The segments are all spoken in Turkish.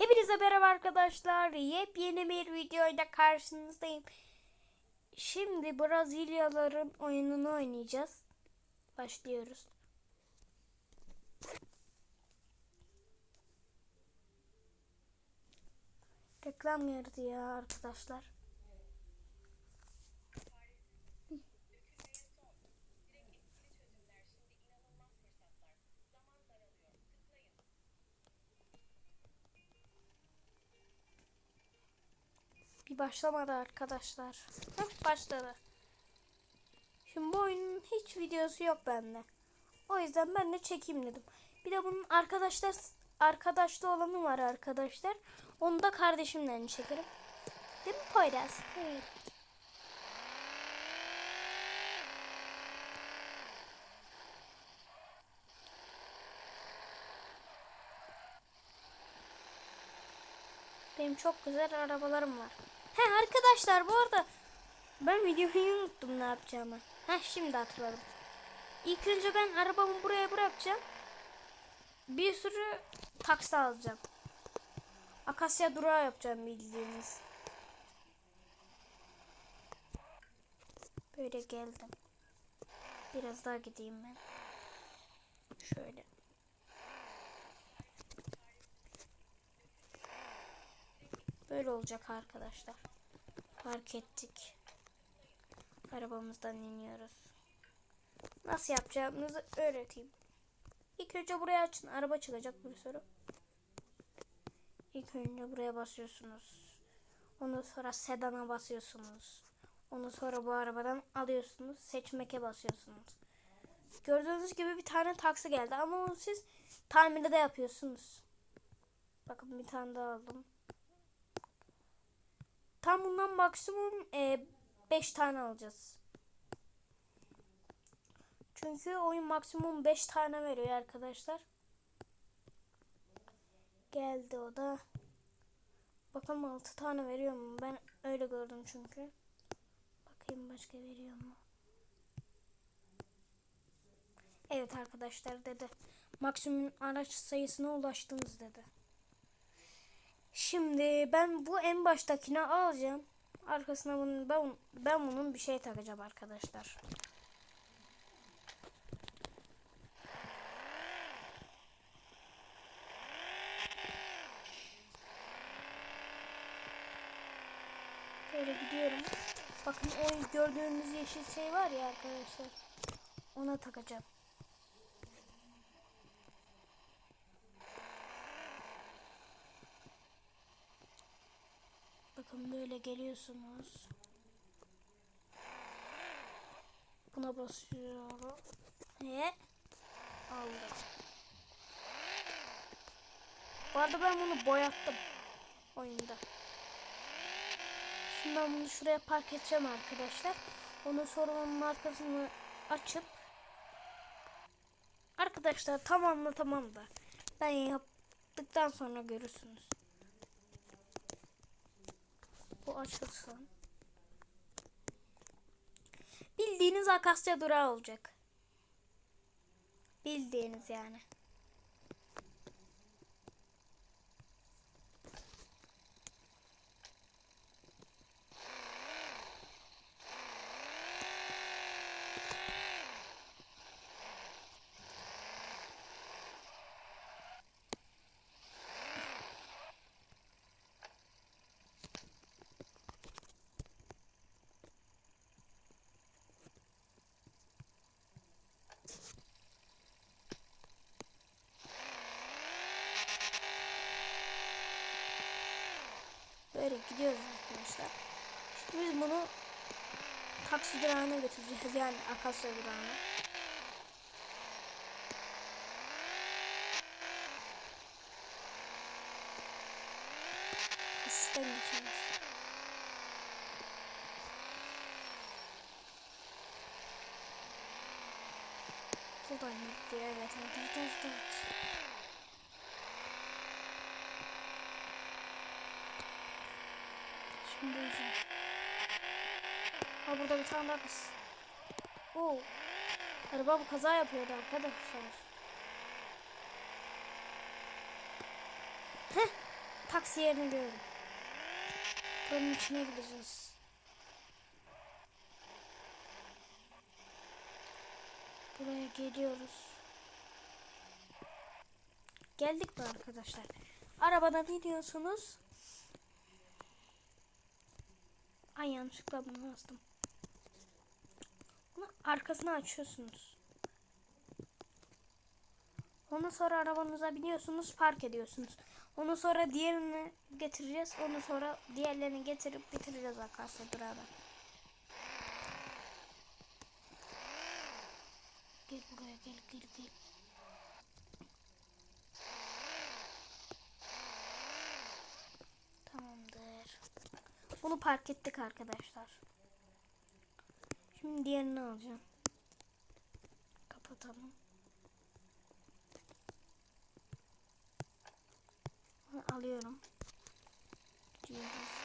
Hepinize merhaba arkadaşlar. Yepyeni bir videoyla karşınızdayım. Şimdi Brezilyalıların oyununu oynayacağız. Başlıyoruz. Reklam girdi ya arkadaşlar. Başlamadı arkadaşlar. Heh, başladı. Şimdi bu oyunun hiç videosu yok bende. O yüzden ben de çekeyim dedim. Bir de bunun arkadaşlar arkadaşlı olanı var arkadaşlar. Onu da kardeşimle çekerim. Değil mi Poyraz? Evet. Benim çok güzel arabalarım var. He arkadaşlar bu arada ben videoyu unuttum ne yapacağımı. He şimdi hatırladım. İlk önce ben arabamı buraya bırakacağım. Bir sürü taksi alacağım. Akasya durağı yapacağım bildiğiniz. Böyle geldim. Biraz daha gideyim ben. Şöyle. Böyle olacak arkadaşlar. Fark ettik. Arabamızdan iniyoruz. Nasıl yapacağımızı öğreteyim. İlk önce buraya açın. Araba çıkacak bir sürü. İlk önce buraya basıyorsunuz. Ondan sonra sedana basıyorsunuz. Ondan sonra bu arabadan alıyorsunuz. Seçmeke basıyorsunuz. Gördüğünüz gibi bir tane taksi geldi ama onu siz tamirde de yapıyorsunuz. Bakın bir tane daha aldım. Tam bundan maksimum 5 tane alacağız. Çünkü oyun maksimum 5 tane veriyor arkadaşlar. Geldi o da. Bakalım 6 tane veriyor mu? Ben öyle gördüm çünkü. Bakayım başka veriyor mu? Evet arkadaşlar dedi. Maksimum araç sayısına ulaştınız dedi. Şimdi ben bu en baştakini alacağım. Arkasına bunu ben, ben bunun bir şey takacağım arkadaşlar. Böyle gidiyorum. Bakın o gördüğünüz yeşil şey var ya arkadaşlar. Ona takacağım. Bakın böyle geliyorsunuz. Buna basıyorum. Ve aldım. Bu arada ben bunu boyattım oyunda. Şimdi ben bunu şuraya park edeceğim arkadaşlar. Onun sonra onun arkasını açıp Arkadaşlar tam anlatamam da ben yaptıktan sonra görürsünüz. Bu açılsın. Bildiğiniz akasya durağı olacak. Bildiğiniz yani. Böyle gidiyoruz arkadaşlar. Şimdi biz bunu taksi durağına götüreceğiz. Yani Akasya durağına. Asistan geçiyoruz. Buradan gidiyor. Evet, evet, evet, evet, evet. Şimdi izle. Ha burada bir tane daha kız. Oo. Araba bu kaza yapıyordu arkadaşlar. Heh. taksi yerini gördüm. Buranın içine gideceğiz. Buraya geliyoruz. Geldik mi arkadaşlar? Arabadan iniyorsunuz. Ay yanlışlıkla bunu bastım. Bunu arkasını açıyorsunuz. Ondan sonra arabanıza biniyorsunuz, park ediyorsunuz. Ondan sonra diğerini getireceğiz. Ondan sonra diğerlerini getirip bitireceğiz arkadaşlar beraber. Gel buraya gel gel gel. Bunu park ettik arkadaşlar. Şimdi diğerini alacağım. Kapatalım. Bunu alıyorum. Gidiyoruz.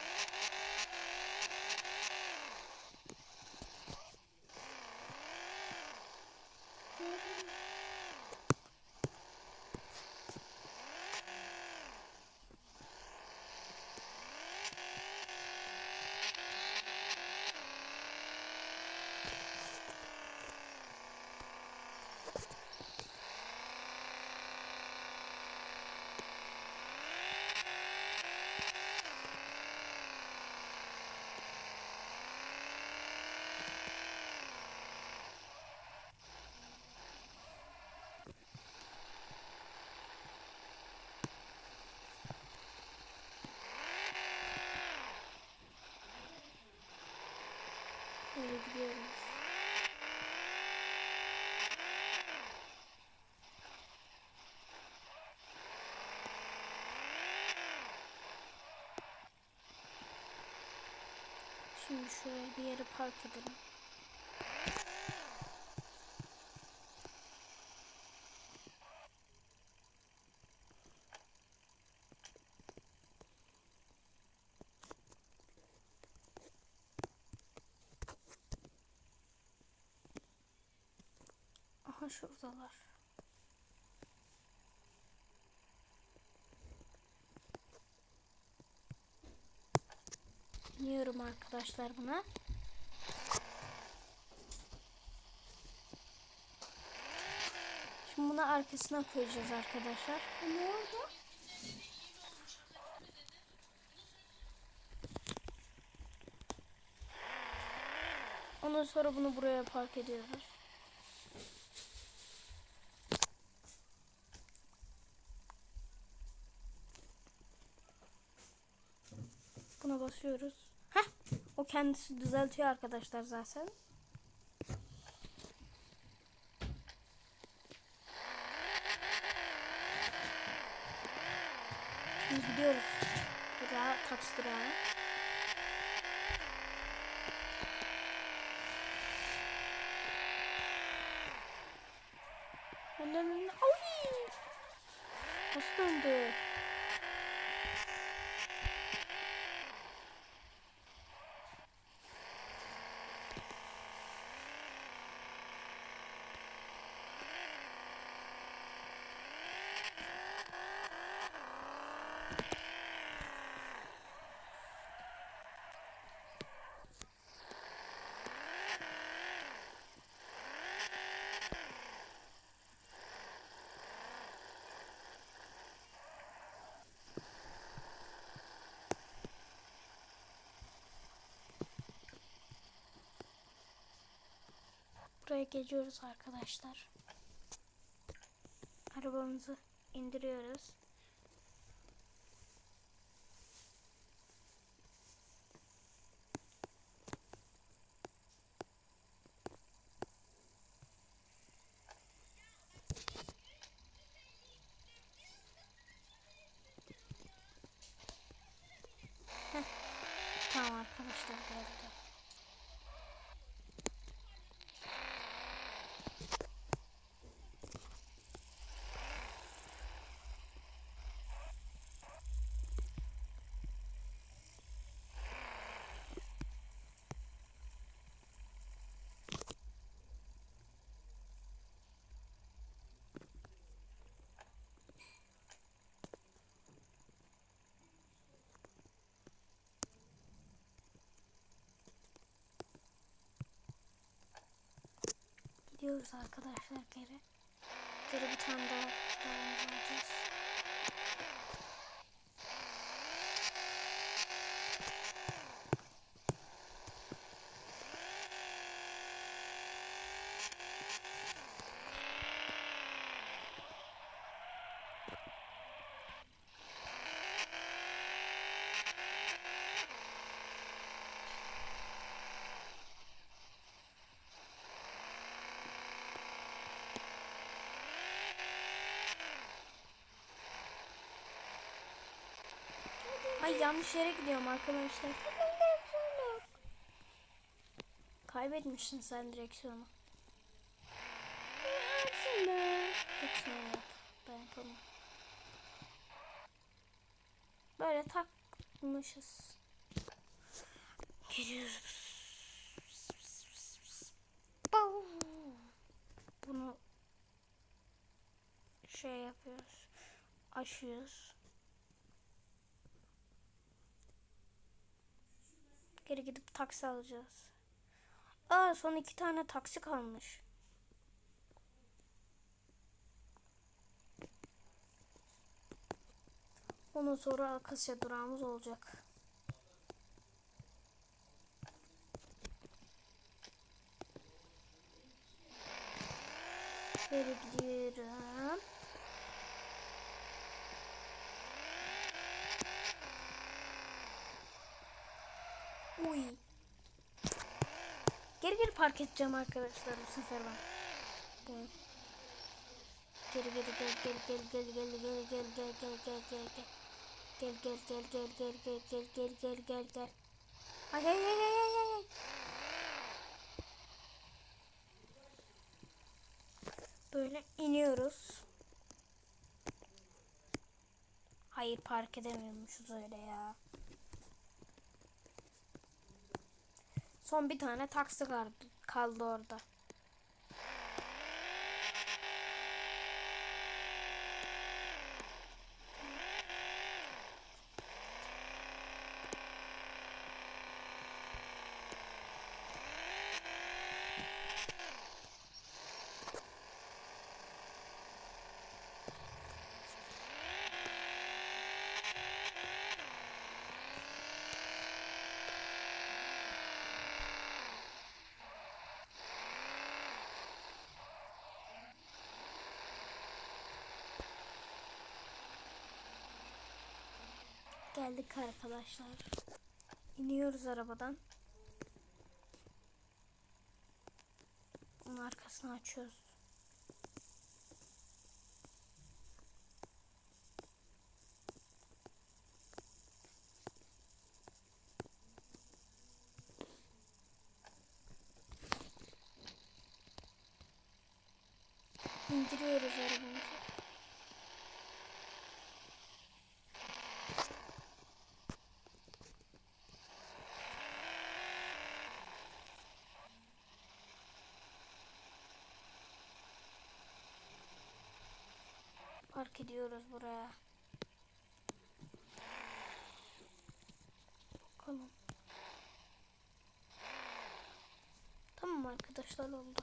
Öyle gidiyoruz. Şimdi şuraya bir yere park edelim. Aha şuradalar. Biniyorum arkadaşlar buna. Şimdi bunu arkasına koyacağız arkadaşlar. Ne oldu? Ondan sonra bunu buraya park ediyoruz. Buna basıyoruz. Heh, o kendisi düzeltiyor arkadaşlar zaten. Şimdi gidiyoruz. Durağa, taksi durağına. Önden önden. Ay! Nasıl döndü? Buraya geliyoruz arkadaşlar. Arabamızı indiriyoruz. Tamam arkadaşlar geldi. Arkadaşlar geri. Geri bir tane daha alacağız. Ay yanlış yere gidiyorum arkadaşlar. Kaybetmişsin sen direksiyonu. Böyle takmışız. Gidiyoruz. Bunu şey yapıyoruz. Aşıyoruz. Geri gidip taksi alacağız. Aa son iki tane taksi kalmış. Ondan sonra Akasya durağımız olacak. Geri gidiyorum. Uy. Geri geri park edeceğim arkadaşlar bu sefer ben. Geri geri gel gel gel gel gel gel gel gel gel gel gel gel. Gel gel gel gel gel gel gel gel gel gel gel. Ay ay ay ay ay ay. Böyle iniyoruz. Hayır park edemiyormuşuz öyle ya. Son bir tane taksi kaldı, kaldı orada. Geldik arkadaşlar. İniyoruz arabadan. Bunun arkasını açıyoruz. İndiriyoruz arabamızı. Park ediyoruz buraya. Bakalım. Tamam arkadaşlar oldu.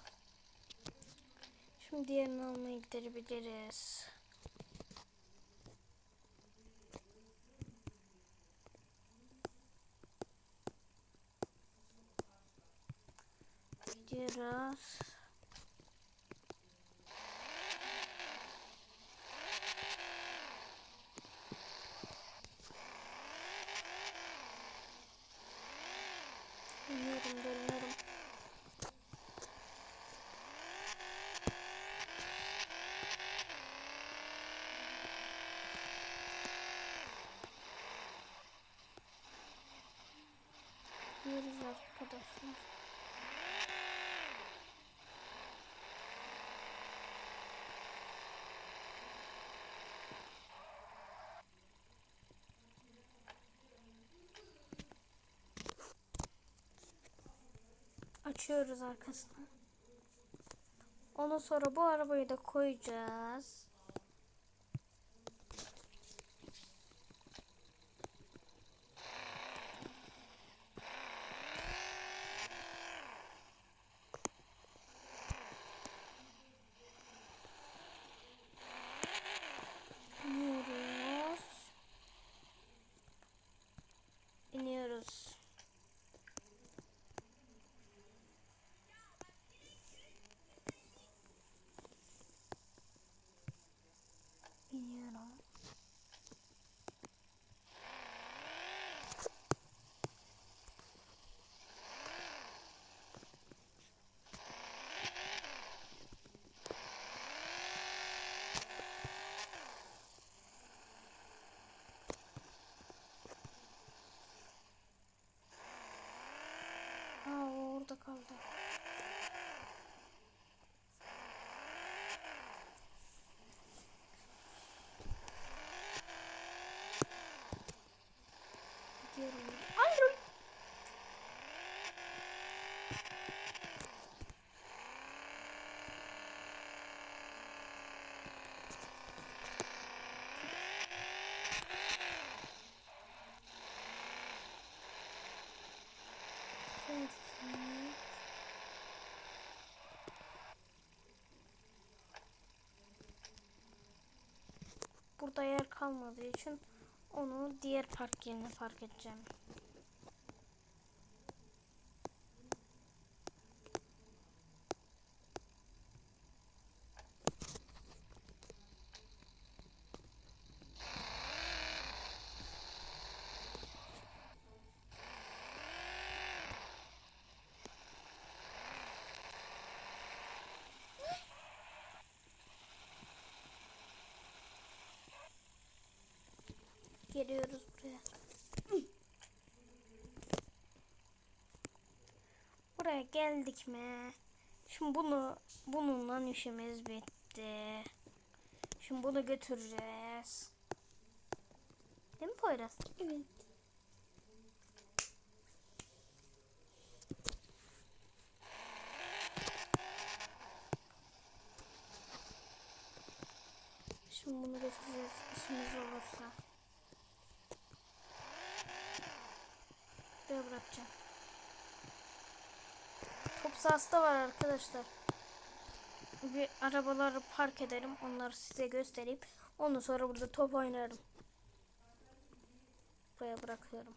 Şimdi diğerini almaya gidebiliriz. Gidiyoruz. Dönüyorum dönüyorum. Gidiyoruz arkadaşlar. Açıyoruz arkasını. Ondan sonra bu arabayı da koyacağız. Kaldı. Gidiyorum. Hayır. Evet. Burada yer kalmadığı için onu diğer park yerine park edeceğim. Geliyoruz buraya. Buraya geldik mi? Şimdi bunu bununla işimiz bitti. Şimdi bunu götüreceğiz. Değil mi Poyraz? Evet. Şimdi bunu götüreceğiz işimiz olursa. Buraya bırakacağım. Da var arkadaşlar. Bir arabaları park ederim. Onları size göstereyim. Ondan sonra burada top oynarım. Buraya bırakıyorum.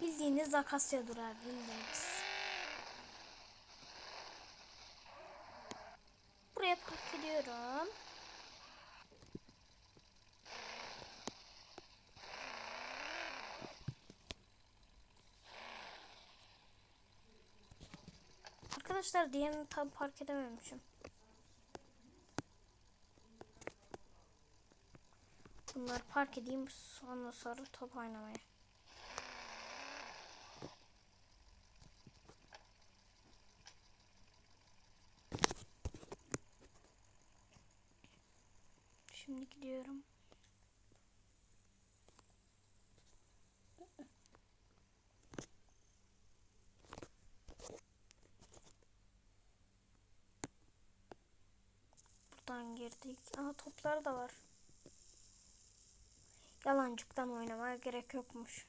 Bildiğiniz akasya durar bildiğiniz. Buraya park ediyorum. Arkadaşlar diğerini tam park edememişim. Bunları park edeyim sonra sonra top oynamaya. Şimdi gidiyorum. Buradan girdik. Aha toplar da var. Yalancıktan oynamaya gerek yokmuş.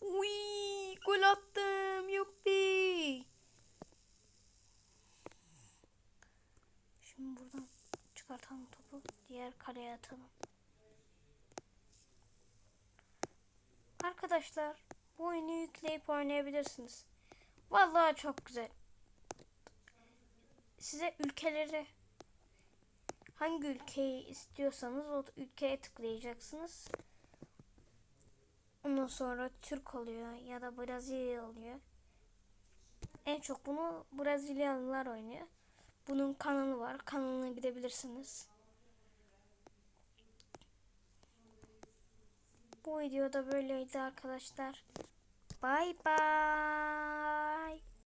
Uy, gol attım. Yuppi. Şimdi buradan çıkartalım topu. Diğer kareye atalım. Arkadaşlar bu oyunu yükleyip oynayabilirsiniz. Vallahi çok güzel. Size ülkeleri hangi ülkeyi istiyorsanız o ülkeye tıklayacaksınız. Ondan sonra Türk oluyor ya da Brezilya oluyor. En çok bunu Brezilyalılar oynuyor. Bunun kanalı var. Kanalına gidebilirsiniz. Bu videoda böyleydi arkadaşlar. Bye bye.